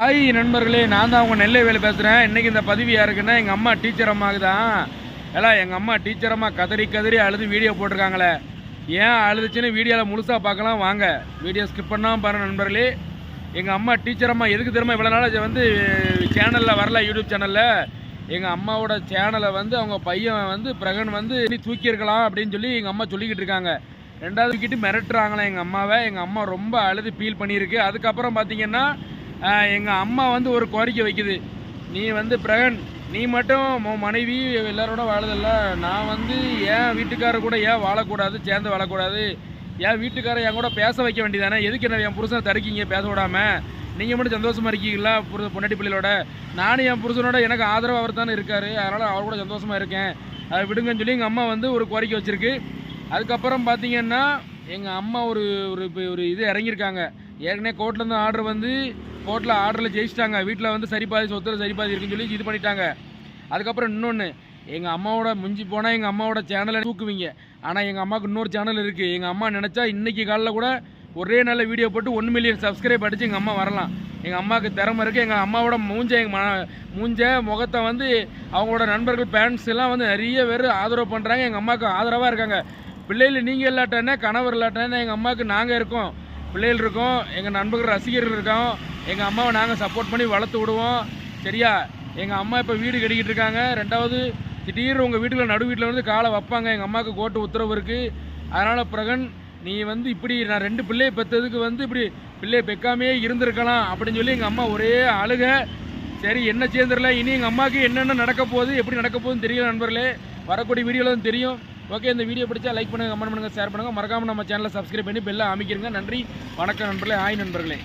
Hi நண்பர்களே நான் தான் அவங்க நெல்லை வேலை பேசுகிறேன் இன்றைக்கி இந்த பதிவு யாருக்குன்னா எங்கள் அம்மா டீச்சர் அம்மாவுக்கு தான். எல்லாம் எங்கள் அம்மா டீச்சர் அம்மா கதறி கதறி அழுது வீடியோ போட்டிருக்காங்களே. ஏன் அழுதுச்சுன்னு வீடியோவில் முழுசாக பார்க்கலாம் வாங்க. வீடியோ ஸ்கிப் பண்ணாமல் பாருங்க நண்பர்களே. எங்கள் அம்மா டீச்சர் அம்மா எதுக்கு தெரியுமா இவ்வளோ நாள் வந்து சேனலில் வரல யூடியூப் சேனலில் எங்கள் அம்மாவோட சேனலை வந்து அவங்க பையன் வந்து பிரகன் வந்து நீ தூக்கியிருக்கலாம் அப்படின்னு சொல்லி எங்கள் அம்மா சொல்லிக்கிட்டு இருக்காங்க. ரெண்டாவது கிட்டே மிரட்டுறாங்களே எங்கள் அம்மாவை. எங்கள் அம்மா ரொம்ப அழுது ஃபீல் பண்ணியிருக்கு. அதுக்கப்புறம் பார்த்தீங்கன்னா எங்கள் அம்மா வந்து ஒரு கோரிக்கை வைக்குது. நீ வந்து பிரகன் நீ மட்டும் உன் மனைவி எல்லாரோட வாழதில்ல. நான் வந்து ஏன் வீட்டுக்காரர் கூட ஏன் வாழக்கூடாது சேர்ந்து வாழக்கூடாது? ஏன் வீட்டுக்காரர் என் கூட பேச வைக்க வேண்டியதானே? எதுக்கு என்ன என் புருஷனை தடுக்கீங்க பேச விடாம? நீங்கள் மட்டும் சந்தோஷமாக இருக்கீங்களா புரு பொன்னாட்டி பிள்ளைகளோட? நானும் என் புருஷனோட எனக்கு ஆதரவு அவர் தானே இருக்கார். அதனால் அவர் கூட சந்தோஷமாக இருக்கேன். அதை விடுங்கன்னு சொல்லி எங்கள் அம்மா வந்து ஒரு கோரிக்கை வச்சுருக்கு. அதுக்கப்புறம் பார்த்தீங்கன்னா எங்கள் அம்மா ஒரு ஒரு ஒரு இது இறங்கியிருக்காங்க. ஏற்கனவே கோர்ட்லேருந்து ஆர்டர் வந்து கோர்ட்டில் ஆர்டரில் ஜெயிச்சிட்டாங்க. வீட்டில் வந்து சரி பாதி சொத்துல சரி பாதி இருக்குன்னு சொல்லி இது பண்ணிட்டாங்க. அதுக்கப்புறம் இன்னொன்று எங்கள் அம்மாவோட முஞ்சி போனால் எங்கள் அம்மாவோட சேனலை தூக்குவீங்க. ஆனால் எங்கள் அம்மாவுக்கு இன்னொரு சேனல் இருக்குது எங்கள் அம்மா நினச்சா இன்றைக்கி காலையில் கூட ஒரே நல்ல வீடியோ போட்டு ஒன் மில்லியன் சப்ஸ்கிரைப் அடித்து எங்கள் அம்மா வரலாம். எங்கள் அம்மாவுக்கு திறமை இருக்குது எங்கள் அம்மாவோட மூஞ்ச எங்கள் ம மூஞ்ச முகத்தை வந்து அவங்களோட நண்பர்கள் பேரண்ட்ஸ் எல்லாம் வந்து நிறைய பேர் ஆதரவு பண்ணுறாங்க எங்கள் அம்மாவுக்கு ஆதரவாக இருக்காங்க. பிள்ளைகள் நீங்கள் இல்லாட்டேன்னா கணவர் இல்லாட்டேன்னா எங்கள் அம்மாவுக்கு நாங்கள் இருக்கோம். பிள்ளைகள் இருக்கோம். எங்கள் நண்பர்கள் ரசிகர்கள் இருக்கோம். எங்கள் அம்மாவை நாங்கள் சப்போர்ட் பண்ணி வளர்த்து விடுவோம். சரியா? எங்கள் அம்மா இப்போ வீடு கட்டிக்கிட்டு இருக்காங்க. ரெண்டாவது திடீர்னு உங்கள் வீட்டுக்குள்ள நடு வீட்டில் வந்து காலை வைப்பாங்க. எங்கள் அம்மாவுக்கு கோட்டு உத்தரவு இருக்குது அதனால் பிரகன் நீ வந்து இப்படி நான் ரெண்டு பிள்ளையை பெற்றதுக்கு வந்து இப்படி பிள்ளையை பெக்காமையே இருந்திருக்கலாம் அப்படின்னு சொல்லி எங்கள் அம்மா ஒரே அழுக. சரி என்ன சேர்ந்துடல? இனி எங்கள் அம்மாவுக்கு என்னென்ன நடக்க போகுது? எப்படி நடக்க போகுதுன்னு தெரியல நண்பர்களே. வரக்கூடிய வீடியோவில் தான் தெரியும். ஓகே இந்த வீடியோ பிடிச்சா லைக் பண்ணுங்கள் கமெண்ட் பண்ணுங்கள் ஷேர் பண்ணுங்கள் மறக்காமல் நம்ம சேனலை சப்ஸ்கிரைப் பண்ணி பெல்லை அமைக்கிறங்க நன்றி. வணக்கம் நண்பர்களே. ஆய் நண்பர்களே.